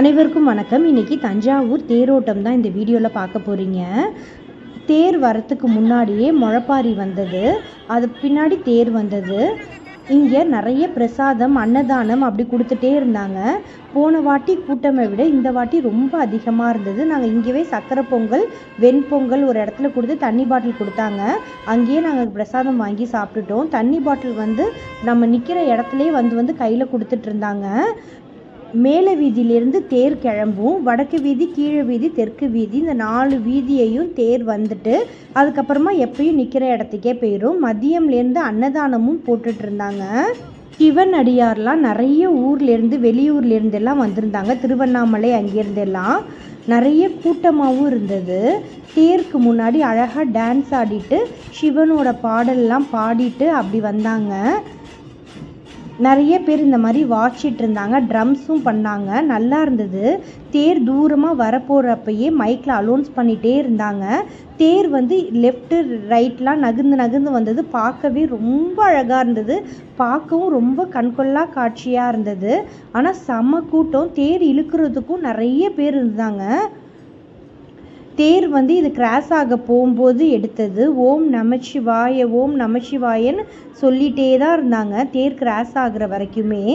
அனைவருக்கும் வணக்கம். இன்றைக்கி தஞ்சாவூர் தேரோட்டம் தான் இந்த வீடியோவில் பார்க்க போகிறீங்க தேர் வரத்துக்கு முன்னாடியே முழப்பாரி வந்தது. அது பின்னாடி தேர் வந்தது. இங்கே நிறைய பிரசாதம் அன்னதானம் அப்படி கொடுத்துட்டே இருந்தாங்க. போன வாட்டி கூட்டமை விட இந்த வாட்டி ரொம்ப அதிகமாக இருந்தது. நாங்கள் இங்கேவே சக்கரை பொங்கல் வெண்பொங்கல் ஒரு இடத்துல கொடுத்து தண்ணி பாட்டில் கொடுத்தாங்க. அங்கேயே நாங்கள் பிரசாதம் வாங்கி சாப்பிட்டுட்டோம். தண்ணி பாட்டில் வந்து நம்ம நிற்கிற இடத்துலையே வந்து வந்து கையில் கொடுத்துட்டு இருந்தாங்க. மேலே வீதியிலேருந்து தேர் கிளம்பும் வடக்கு வீதி கீழே வீதி தெற்கு வீதி இந்த நாலு வீதியையும் தேர் வந்துட்டு அதுக்கப்புறமா எப்பயும் நிற்கிற இடத்துக்கே போயிடும் மதியம்லேருந்து அன்னதானமும் போட்டுட்டு இருந்தாங்க. சிவன் அடியார்லாம் நிறைய ஊர்லேருந்து வெளியூர்லேருந்து எல்லாம் வந்திருந்தாங்க. திருவண்ணாமலை அங்கேருந்தெல்லாம் நிறைய கூட்டமாகவும் இருந்தது. தேருக்கு முன்னாடி அழகாக டான்ஸ் ஆடிட்டு சிவனோட பாடல்லாம் பாடிட்டு அப்படி வந்தாங்க. நிறைய பேர் இந்த மாதிரி வாட்சிட்டு இருந்தாங்க ட்ரம்ஸும் பண்ணாங்க நல்லா இருந்தது. தேர் தூரமாக வரப்போகிறப்பயே மைக்கில் அலோன்ஸ் பண்ணிகிட்டே இருந்தாங்க. தேர் வந்து லெஃப்ட்டு ரைட்லாம் நகுந்து நகர்ந்து வந்தது. பார்க்கவே ரொம்ப அழகாக இருந்தது. பார்க்கவும் ரொம்ப கண்கொள்ளா காட்சியாக இருந்தது. ஆனால் செம கூட்டம். தேர் இழுக்கிறதுக்கும் நிறைய பேர் இருந்தாங்க. தேர் வந்து இது கிராஸ் ஆக போகும்போது எடுத்தது. ஓம் நமச்சிவாய ஓம் நமச்சிவாயன்னு சொல்லிகிட்டே தான் இருந்தாங்க. தேர் கிராஸ் ஆகிற வரைக்குமே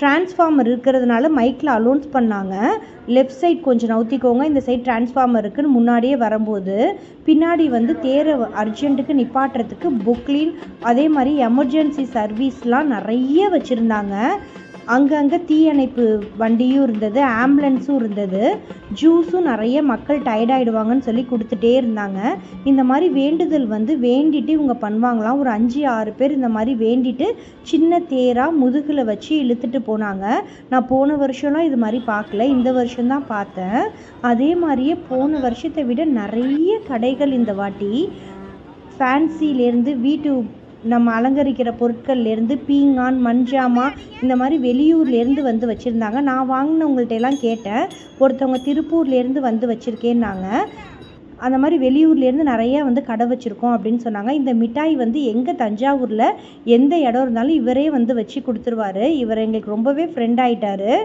டிரான்ஸ்ஃபார்மர் இருக்கிறதுனால மைக்கில் அலோன்ஸ் பண்ணாங்க. லெஃப்ட் சைட் கொஞ்சம் நவுத்திக்கோங்க. இந்த சைட் டிரான்ஸ்ஃபார்மர் இருக்குன்னு முன்னாடியே வரும்போது பின்னாடி வந்து தேரை அர்ஜென்ட்டுக்கு நிப்பாட்டுறதுக்கு புக்லின் அதே மாதிரி எமர்ஜென்சி சர்வீஸ்லாம் நிறைய வச்சுருந்தாங்க. அங்கங்கே தீயணைப்பு வண்டியும் இருந்தது ஆம்புலன்ஸும் இருந்தது. ஜூஸும் நிறைய மக்கள் டயர்டாயிடுவாங்கன்னு சொல்லி கொடுத்துட்டே இருந்தாங்க. இந்த மாதிரி வேண்டுதல் வந்து வேண்டிட்டு இவங்க பண்ணுவாங்களாம். ஒரு அஞ்சு ஆறு பேர் இந்த மாதிரி வேண்டிட்டு சின்ன தேராக முதுகில் வச்சு இழுத்துட்டு போனாங்க. நான் போன வருஷம்லாம் இது மாதிரி பார்க்கல. இந்த வருஷம்தான் பார்த்தேன். அதே மாதிரியே போன வருஷத்தை விட நிறைய கடைகள் இந்த வாட்டி ஃபேன்சிலேருந்து வீட்டு நம்ம அலங்கரிக்கிற பொருட்கள்லேருந்து பீங்கான் மண்ஜாமா இந்த மாதிரி வெளியூர்லேருந்து வந்து வச்சுருந்தாங்க. நான் வாங்கினவங்கள்ட்ட எல்லாம் கேட்டேன். ஒருத்தவங்க திருப்பூர்லேருந்து வந்து வச்சுருக்கேன்னாங்க. அந்த மாதிரி வெளியூர்லேருந்து நிறையா வந்து கடை வச்சுருக்கோம் அப்படின்னு சொன்னாங்க. இந்த மிட்டாய் வந்து எங்கே தஞ்சாவூரில் எந்த இடம் இருந்தாலும் இவரே வந்து வச்சு கொடுத்துருவாரு. இவர் எங்களுக்கு ரொம்பவே ஃப்ரெண்ட் ஆகிட்டாரு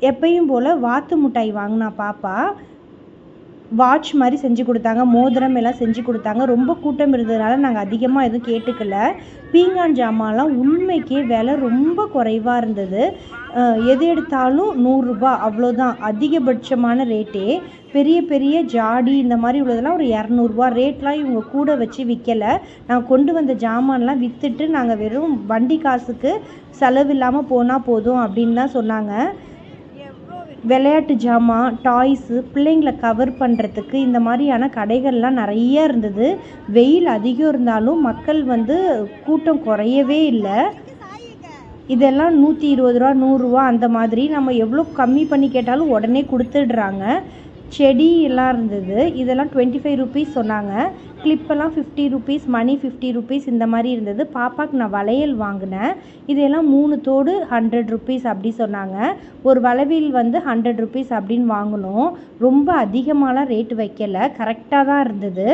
எப்பயும் போல் வாத்து மிட்டாய் வாங்கினா பாப்பா. வாட்ச் மாதிரி செஞ்சு கொடுத்தாங்க மோதிரம் எல்லாம் செஞ்சு கொடுத்தாங்க. ரொம்ப கூட்டம் இருந்ததுனால நாங்கள் அதிகமாக எதுவும் கேட்டுக்கல. பீங்கான் ஜாமான்லாம் உண்மைக்கே விலை ரொம்ப குறைவாக இருந்தது. எது எடுத்தாலும் நூறுரூபா அவ்வளோதான் அதிகபட்சமான ரேட்டே பெரிய பெரிய ஜாடி இந்த மாதிரி உள்ளதெல்லாம் ஒரு இரநூறுபா ரேட்லாம் இவங்க கூட வச்சு விற்கலை நாங்கள் கொண்டு வந்த ஜாமான்லாம் விற்றுட்டு நாங்கள் வெறும் வண்டி காசுக்கு செலவு இல்லாமல் போனால் போதும் அப்படின்னு தான் சொன்னாங்க. விளையாட்டு ஜாமான் டாய்ஸு பிள்ளைங்களை கவர் பண்ணுறதுக்கு இந்த மாதிரியான கடைகள்லாம் நிறைய இருந்தது. வெயில் அதிகம் இருந்தாலும் மக்கள் வந்து கூட்டம் குறையவே இல்லை. இதெல்லாம் நூற்றி இருபது ரூபா நூறுரூவா அந்த மாதிரி நம்ம எவ்வளோ கம்மி பண்ணி கேட்டாலும் உடனே கொடுத்துடுறாங்க. செடி எல்லாம் இருந்தது. இதெல்லாம் டுவெண்ட்டி ஃபைவ் ருபீஸ் சொன்னாங்க. கிளிப்பெல்லாம் ஃபிஃப்டி ருபீஸ் மணி ஃபிஃப்டி ருபீஸ் இந்த மாதிரி இருந்தது. பாப்பாவுக்கு நான் வளையல் வாங்கினேன். இதையெல்லாம் மூணு தோடு ஹண்ட்ரட் ருபீஸ் அப்படி சொன்னாங்க. ஒரு வளைவில் வந்து ஹண்ட்ரட் ருபீஸ் அப்படின்னு வாங்கினோம். ரொம்ப அதிகமாகலாம் ரேட்டு வைக்கலை. கரெக்டாக தான் இருந்தது.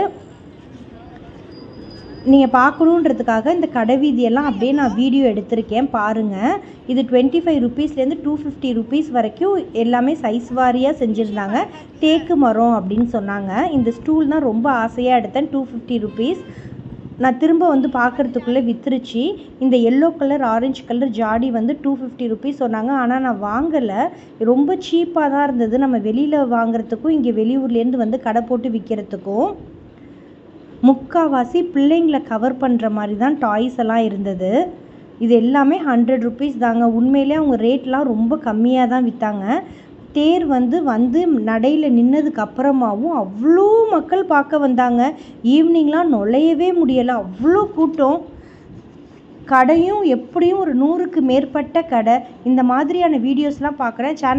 நீங்கள் பார்க்கணுன்றதுக்காக இந்த கடை வீதியெல்லாம் அப்படியே நான் வீடியோ எடுத்திருக்கேன் பாருங்கள் இது டுவெண்ட்டி ஃபைவ் ருபீஸ்லேருந்து டூ ஃபிஃப்டி ருபீஸ் வரைக்கும் எல்லாமே சைஸ் வாரியாக செஞ்சுருந்தாங்க. தேக்கு மரம் அப்படின்னு சொன்னாங்க. இந்த ஸ்டூல் தான் ரொம்ப ஆசையாக எடுத்தேன் டூ ஃபிஃப்டி ருபீஸ் நான் திரும்ப வந்து பார்க்குறதுக்குள்ளே விற்றுருச்சு இந்த எல்லோ கலர் ஆரஞ்சு கலர் ஜாடி வந்து டூ ஃபிஃப்டி ருபீஸ் சொன்னாங்க. ஆனால் நான் வாங்கலை. ரொம்ப சீப்பாக தான் இருந்தது. நம்ம வெளியில் வாங்குறதுக்கும் இங்கே வெளியூர்லேருந்து வந்து கடை போட்டு விற்கிறதுக்கும் முக்கால்வாசி பிள்ளைங்களை கவர் பண்ணுற மாதிரி தான் டாய்ஸ் எல்லாம் இருந்தது. இது எல்லாமே ஹண்ட்ரட் ருபீஸ் தாங்க. உண்மையிலே அவங்க ரேட்லாம் ரொம்ப கம்மியாக தான் விற்றாங்க தேர் வந்து வந்து நடையில் நின்னதுக்கு அப்புறமாவும் அவ்வளோ மக்கள் பார்க்க வந்தாங்க. ஈவினிங்லாம் நுழையவே முடியலை. அவ்வளோ கூட்டம். கடையும் எப்படியும் ஒரு நூறுக்கு மேற்பட்ட கடை. இந்த மாதிரியான வீடியோஸ்லாம் பார்க்குறேன். சேனல்